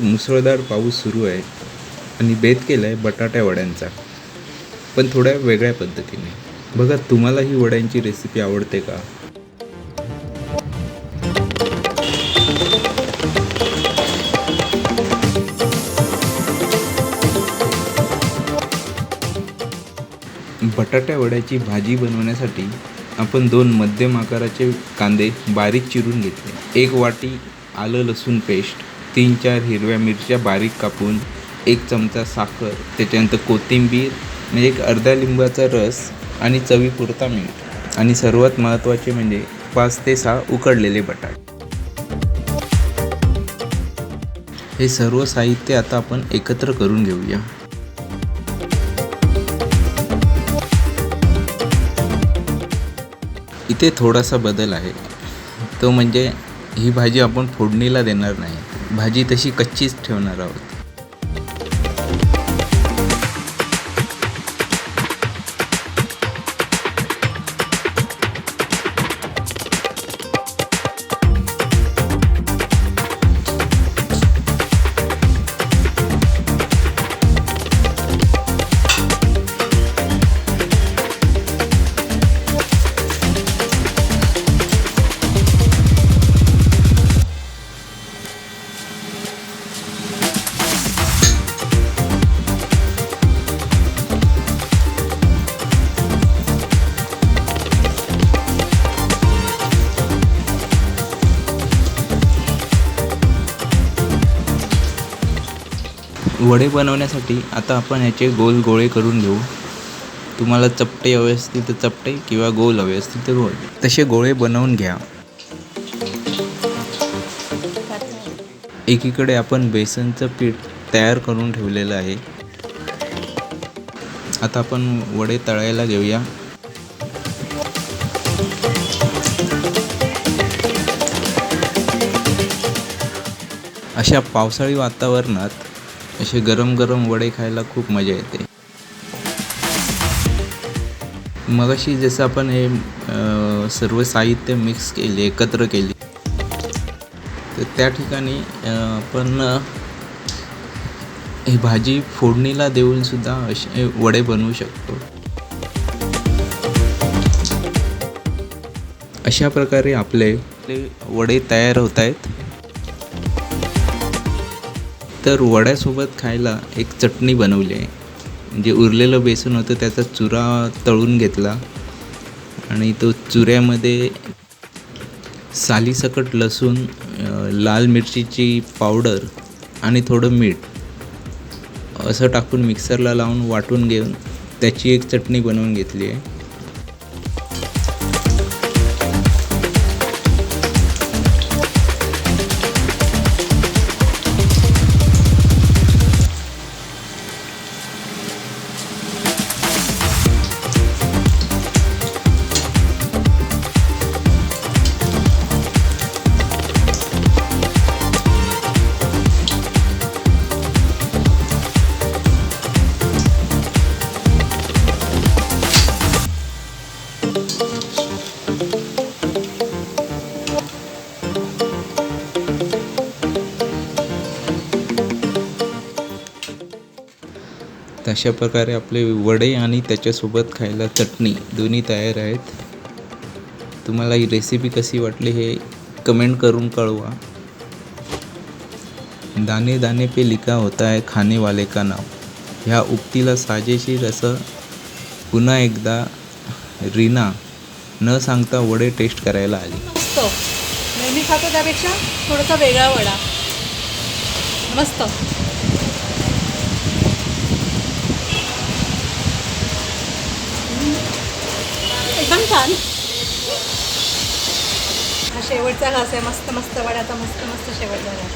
मुसळधार पाऊस सुरू आहे आणि बेत केला आहे बटाट्यावड्यांचा पण थोड्या वेगळ्या पद्धतीने. बघा तुम्हाला ही वड्यांची रेसिपी आवडते का? बटाट्या वड्याची भाजी बनवण्यासाठी आपण दोन मध्यम आकाराचे कांदे बारीक चिरून घेतले. एक वाटी आलं लसूण पेस्ट तीन चार हिरव्या मिरच्या बारीक कापून एक चमचा साखर त्याच्यानंतर कोथिंबीर म्हणजे एक अर्धा लिंबाचा रस आणि चवीपुरता मीठ. आणि सर्वात महत्त्वाचे म्हणजे पाच ते सहा उकडलेले बटाटे. हे सर्व साहित्य आता आपण एकत्र करून घेऊया. इथे थोडासा बदल आहे. तो म्हणजे ही भाजी आपण फोडणीला देणार नाही. भाजी तशी कच्चीच ठेवणार आहोत. वडे बनवण्यासाठी आता आपण ह्याचे गोल गोळे करून घेऊ तुम्हाला चपटे हवे असतील तर चपटे किंवा गोल हवे असतील तर गोल तसे गोळे बनवून घ्या. एकीकडे आपण बेसनचं पीठ तयार करून ठेवलेलं आहे. आता आपण वडे तळायला घेऊया. अशा पावसाळी वातावरणात असे गरम गरम वडे खायला खूप मजा येते. मगाशी जसं आपण हे सर्व साहित्य मिक्स केले एकत्र केले तर त्या ठिकाणी आपण ही भाजी फोडणीला देऊन सुद्धा असे वडे बनवू शकतो. अशा प्रकारे आपले आपले वडे तयार होत आहेत. तर वड्यासोबत खायला एक चटणी बनवली आहे. म्हणजे उरलेलं बेसन होतं त्याचा चुरा तळून घेतला. आणि तो चुऱ्यामध्ये सालीसकट लसूण लाल मिरचीची पावडर आणि थोडं मीठ असं टाकून मिक्सरला लावून वाटून घेऊन त्याची एक चटणी बनवून घेतली आहे. तशा प्रकारे आपले वडे आणि त्याच्यासोबत खायला चटणी दोन्ही तयार आहेत. तुम्हाला ही रेसिपी कशी वाटली हे कमेंट करून कळवा. दाने दाने पे लिखा होता है खाने वाले का नाव ह्या उक्तीला साजेशीर असं पुन्हा एकदा रीना न सांगता वडे टेस्ट करायला आली. नेहमी खातो त्यापेक्षा थोडासा वेगळा वडा. मस्त. एकदम छान. हा शेवटचा घास आहे. मस्त मस्त वड्याचा मस्त मस्त शेवटचा घास.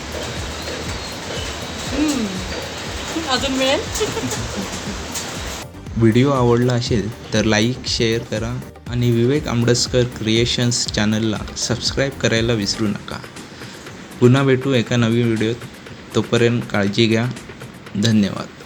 अजून मिळेल? व्हिडिओ आवडला असेल तर लाईक शेअर करा. आणि विवेक आंबडसकर क्रिएशन्स चॅनलला सबस्क्राईब करायला विसरू नका. पुन्हा भेटू एका नवीन व्हिडिओत. तोपर्यंत काळजी घ्या. धन्यवाद.